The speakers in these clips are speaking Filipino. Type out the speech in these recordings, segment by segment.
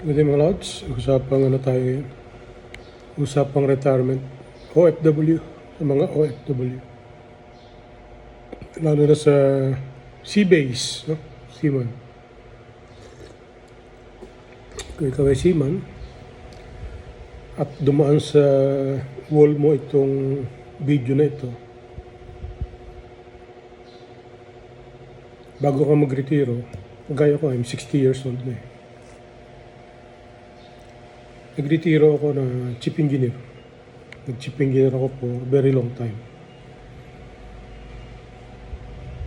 Good day mga lods. Usapang ano tayo ngayon? Usapang retirement. OFW. Sa mga OFW. Lalo na sa Seabase. No? Seaman. Kung ikaw ay seaman at dumaan sa wall mo itong video na ito bago ka magretiro, gaya ko, I'm 60 years old na eh. Nagretiro ako na chief engineer. Nag-chief engineer ako for very long time.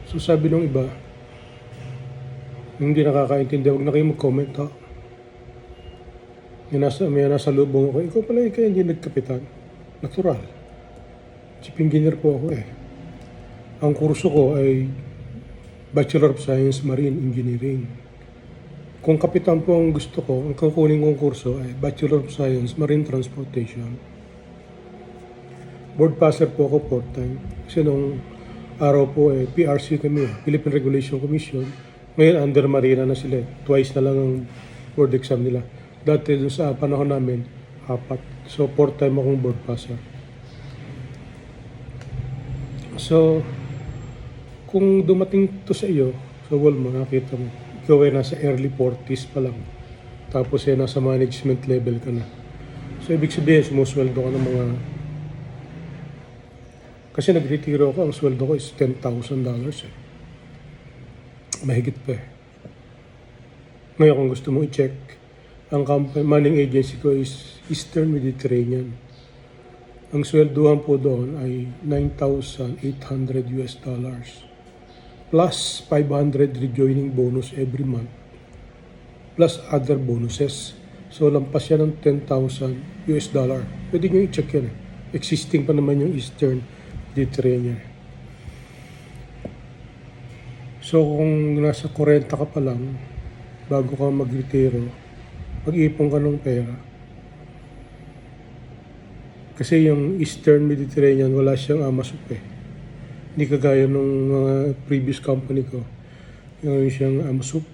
So sabi nung iba, hindi nakakaintindi, huwag na kayo mag-comment ha. May nasa, may nasa lubong ako, ikaw pala ikaw engineer kapitan. Natural. Chief engineer po ako eh. Ang kurso ko ay Bachelor of Science Marine Engineering. Kung kapitan po ang gusto ko, ang kukunin kong kurso ay Bachelor of Science Marine Transportation. Board passer po ako fourth time. Kasi nung araw po eh, PRC kami, Philippine Regulation Commission. Ngayon under Marina na sila. eh. Twice na lang ang board exam nila. Dati doon sa panahon namin, apat. So fourth time akong board passer. So, kung dumating to sa iyo, sa wall mo, nakita mo, ikaw ay nasa early 40s pa lang. Tapos ay nasa management level ka na. So, ibig sabihin, sumusweldo ka ng mga... Kasi nagretiro ako, ang sweldo ko is $10,000 eh. Mahigit pa eh. Ngayon, kung gusto mo i-check, ang company, manning agency ko is Eastern Mediterranean. Ang swelduhan po doon ay 9,800 US dollars plus 500 rejoining bonus every month plus other bonuses. So lampas yan ng 10,000 US dollar. Pwede nyo i-check yan eh. Existing pa naman yung Eastern Mediterranean. So kung nasa 40 ka pa lang, bago ka mag-retiro, mag-ipon ka ng pera. Kasi yung Eastern Mediterranean, wala siyang amasup eh. Hindi kagaya nung mga previous company ko. Yung siyang amasup.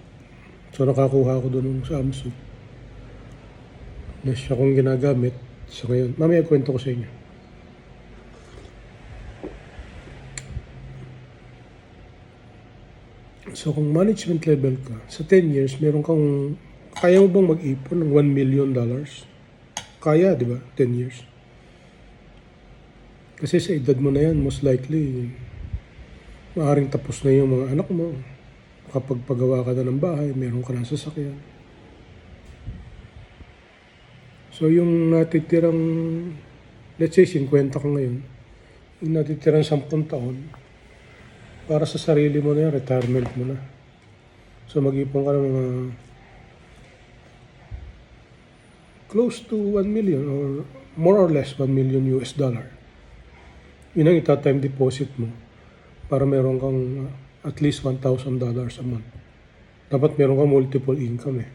So nakakuha ako doon sa amasup. Na siya kong ginagamit sa ngayon. Mamaya kwento ko sa inyo. So kung management level ka, sa 10 years, meron kang, kaya mo bang mag-ipon ng 1 million dollars? Kaya, di ba? 10 years. Kasi sa edad mo na yan, most likely, maaaring tapos na yung mga anak mo. Kapag pagawa ka na ng bahay, meron ka ng sasakyan. So yung natitirang, let's say 50 ka ngayon, yung natitirang 10 taon, para sa sarili mo na yan, retirement mo na. So mag-ipon ka ng mga close to 1 million or more or less 1 million US dollar. Yun ang ita-time deposit mo para meron kang uh, at least $1,000 a month. Dapat meron kang multiple income eh.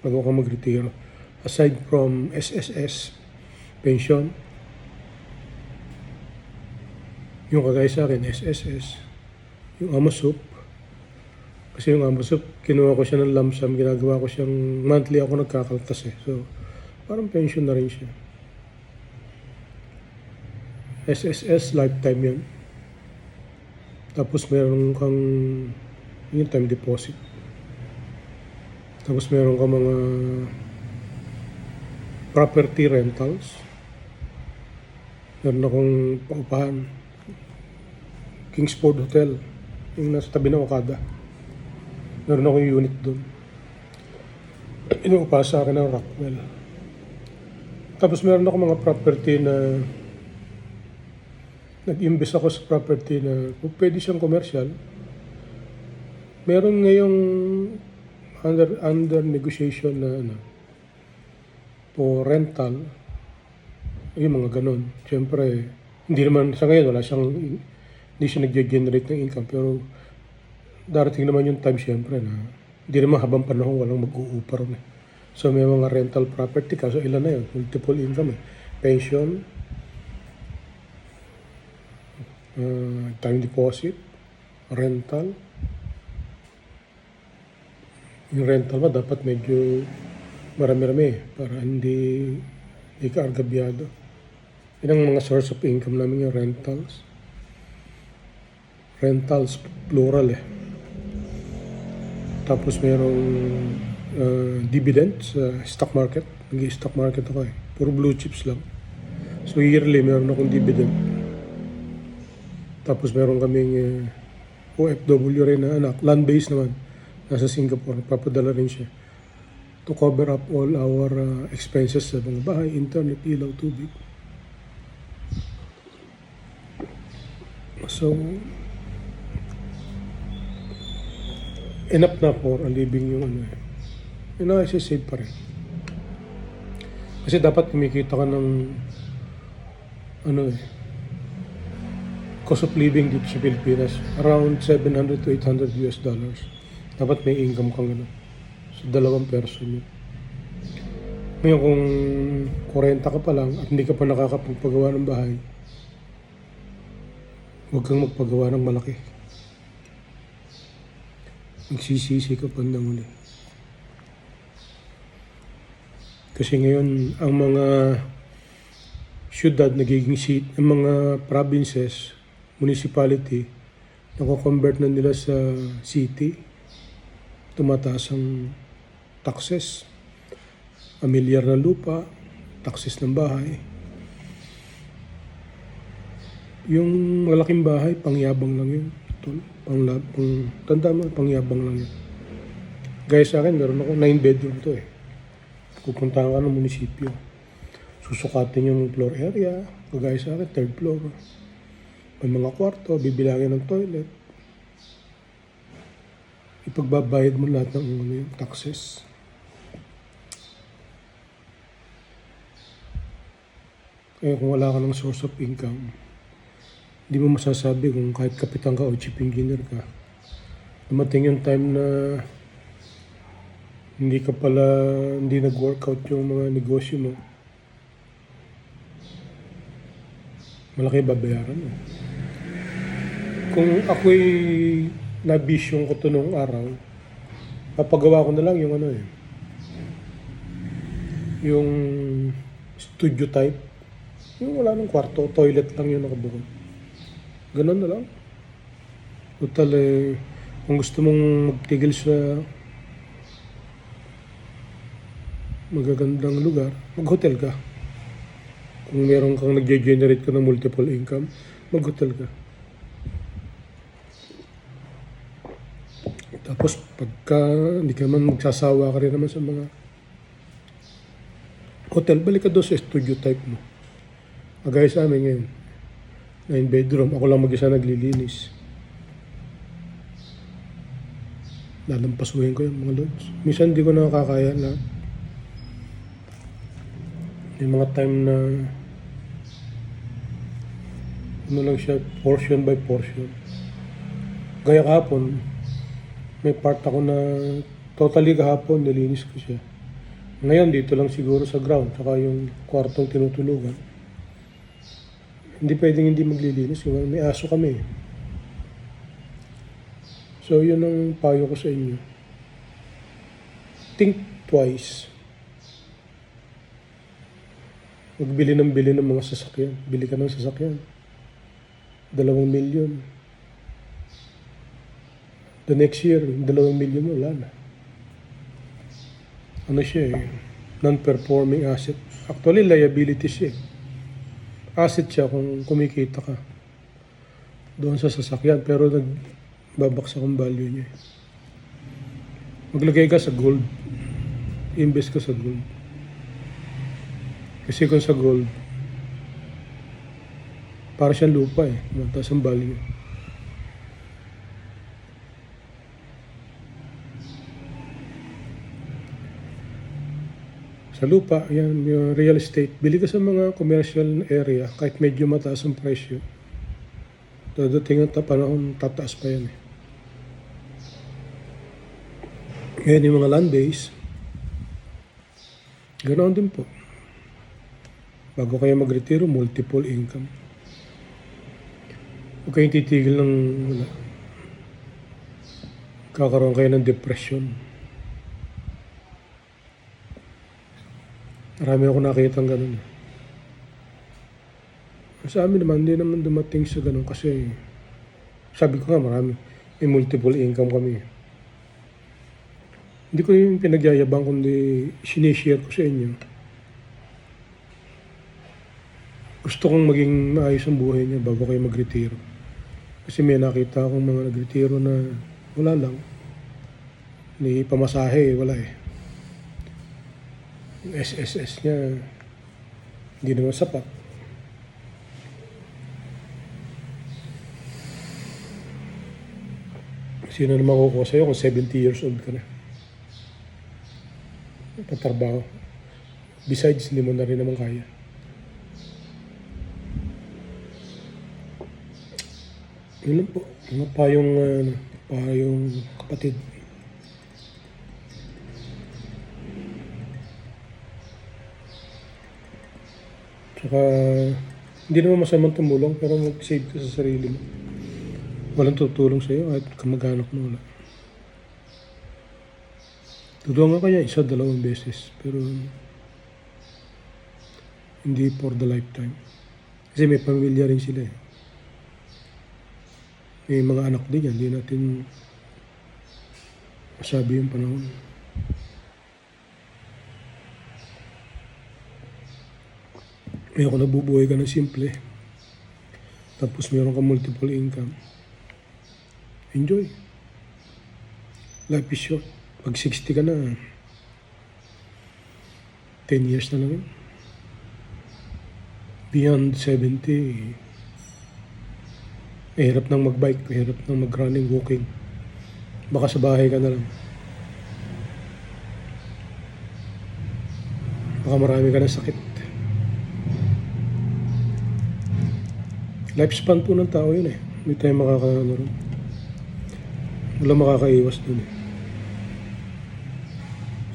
Bago ka mag-retiro. Aside from SSS, pension, yung kagaya sa akin, SSS, yung Amasup, kasi yung Amasup, kinuha ko siya ng lump sum, ginagawa ko siyang monthly ako nagkakaltas eh. So, parang pension na rin siya. SSS, lifetime yun. Tapos meron kang yung time deposit. Tapos meron kang mga property rentals. Meron akong paupahan. Kingsport Hotel. Yung nasa tabi ng Okada. Meron akong unit doon. Inuupa sa akin ng Rockwell. Tapos meron ako mga property na nag-invest ako sa property na kung pwede siyang commercial. Meron ngayong under under negotiation na ano for rental yung mga ganun. Siyempre, hindi naman sa ngayon wala siyang hindi siya nag-generate ng income pero darating naman yung time siyempre na hindi naman habang panahon walang mag-uupa ron eh. So may mga rental property kaso ilan na yun? Multiple income eh. Pension, uh, time deposit, rental. Yung rental ba dapat medyo marami-rami para hindi hindi ka argabyado. Ang mga source of income namin yung rentals. Rentals, plural eh. Tapos merong uh, dividends sa stock market. Nag-stock market ako eh. Puro blue chips lang. So yearly meron akong dividend. Tapos meron kaming uh, OFW rin na anak, land-based naman. Nasa Singapore, papadala rin siya. To cover up all our uh, expenses sa mga bahay, internet, ilaw, tubig. So, enough na for a living yung ano eh. Yun na save pa rin. Kasi dapat kumikita ka ng ano eh, cost of living dito sa Pilipinas, around 700 to 800 US dollars. Dapat may income kang ano. So, dalawang person yun. Ngayon kung 40 ka pa lang at hindi ka pa nakakapagpagawa ng bahay, huwag kang magpagawa ng malaki. Magsisisi ka pa ng uli. Kasi ngayon, ang mga syudad nagiging seat, ang mga provinces, municipality, nako-convert na nila sa city. Tumataas ang taxes. Pamilyar na lupa, taxes ng bahay. Yung malaking bahay, pangyabang lang yun. Tol. Pang, pang, tanda mo, pangyabang lang yun. Gaya sa akin, meron ako 9 bedroom to eh. Pupuntahan ka ng munisipyo. Susukatin yung floor area. Kagaya sa akin, third floor. May mga kwarto, bibilangin ng toilet. Ipagbabayad mo lahat ng ano, yung taxes. Kaya kung wala ka ng source of income, hindi mo masasabi kung kahit kapitan ka o chief engineer ka. Dumating yung time na hindi ka pala, hindi nag-workout yung mga negosyo mo. Malaki babayaran mo. Kung ako'y nabisyong ko to nung araw, papagawa ko na lang yung ano eh. Yung studio type. Yung wala ng kwarto, toilet lang yung nakabukod. Ganun na lang. Total eh, kung gusto mong magtigil sa magagandang lugar, mag-hotel ka. Kung meron kang nag-generate ka ng multiple income, mag-hotel ka. Tapos pagka hindi ka naman magsasawa ka rin naman sa mga hotel, balik ka doon sa studio type mo. Kagaya sa amin ngayon, nine bedroom, ako lang mag-isa naglilinis. Lalampasuhin ko yung mga loads. Minsan hindi ko nakakaya na may mga time na ano lang siya, portion by portion. Gaya kahapon, may part ako na totally kahapon, nilinis ko siya. Ngayon, dito lang siguro sa ground, saka yung kwartong tinutulugan. Hindi pwedeng hindi maglilinis, yung may aso kami. So, yun ang payo ko sa inyo. Think twice. Magbili ng bili ng mga sasakyan. Bili ka ng sasakyan. Dalawang milyon. The next year, dalawang milyon mo, wala na. Ano siya eh, non-performing asset. Actually, liability siya eh. Asset siya kung kumikita ka doon sa sasakyan, pero nagbabaksak ang value niya. eh. Maglagay ka sa gold. Invest ka sa gold. Kasi kung sa gold, para siyang lupa eh. Mataas ang value. Sa lupa, yan, yung real estate. Bili ka sa mga commercial area, kahit medyo mataas ang presyo. Dadating ang panahon, tataas pa yan eh. Ngayon yung mga land base, ganoon din po. Bago kayo magretiro, multiple income. Huwag kayong titigil ng wala. Kakaroon kayo ng depression. Marami ako nakita ng ganun. Sa amin naman, hindi naman dumating sa ganun kasi sabi ko nga marami. May multiple income kami. Hindi ko yung pinagyayabang kundi sinishare ko sa inyo. Gusto kong maging maayos ang buhay niya bago kayo magretiro. Kasi may nakita akong mga nagretiro na wala lang. Ni pamasahe, wala eh. Yung SSS niya, hindi naman sapat. Sino naman kukuha sa'yo kung 70 years old ka na? Tatrabaho. Besides, hindi mo na rin naman kaya. Yun lang po. Mga payong, uh, payong kapatid. Tsaka, hindi naman masamang tumulong, pero mag-save ka sa sarili mo. Walang tutulong sa'yo kahit kamag-anak mo wala. Tutulungan ka niya isa, dalawang beses. Pero, hindi for the lifetime. Kasi may pamilya rin sila eh. May mga anak din yan. Hindi natin masabi yung panahon. May ako nabubuhay ka ng simple. Tapos meron ka multiple income. Enjoy. Life is short. Pag 60 ka na, 10 years na lang yun. Beyond 70, mahirap nang magbike, mahirap nang mag-running, walking. Baka sa bahay ka na lang. Baka marami ka ng sakit. Lifespan po ng tao yun eh. Hindi tayo makakaano ron. Wala makakaiwas dun eh.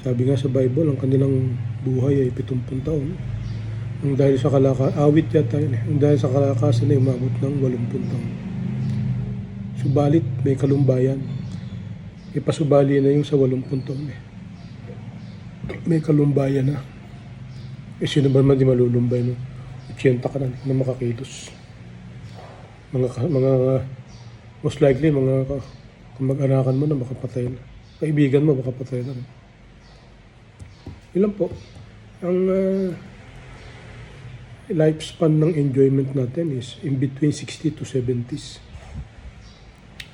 Sabi nga sa Bible, ang kanilang buhay ay 70 taon. Ang dahil sa kalaka, awit yata yun eh. Ang dahil sa kalakasan ay umabot ng 80 taon. Subalit, may kalumbayan. Ipasubali na yung sa 80 taon eh. May kalumbayan na. Eh, sino ba naman di malulumbay no? 80 ka na, na makakilos. Mga, mga, most likely, mga ka- kamag-anakan mo na makapatay na. Kaibigan mo makapatay na. Ilan po? Ang ah, lifespan ng enjoyment natin is in between 60 to 70s.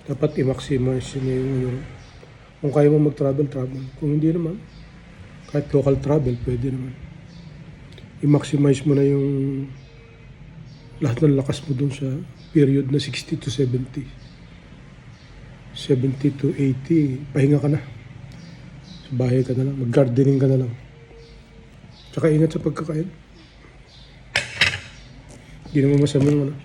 Dapat i-maximize niya yung ano. Kung kaya mo mag-travel, travel. Kung hindi naman, kahit local travel, pwede naman. I-maximize mo na yung lahat ng lakas mo dun sa period na 60 to 70. 70 to 80, pahinga ka na. Sa bahay ka na lang, mag-gardening ka na lang. Tsaka ingat sa pagkakain. Hindi naman masamang ano.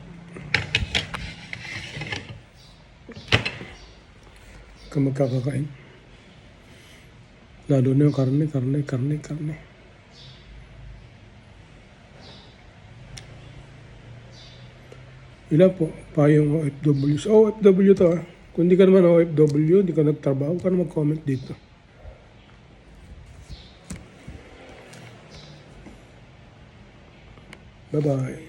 Ka magkakakain. Lalo na yung karne, karne, karne, karne. Ilan po? Payong OFW. Sa OFW to ah. Kung di ka naman OFW, di ka nagtrabaho, ka na mag-comment dito. Bye-bye.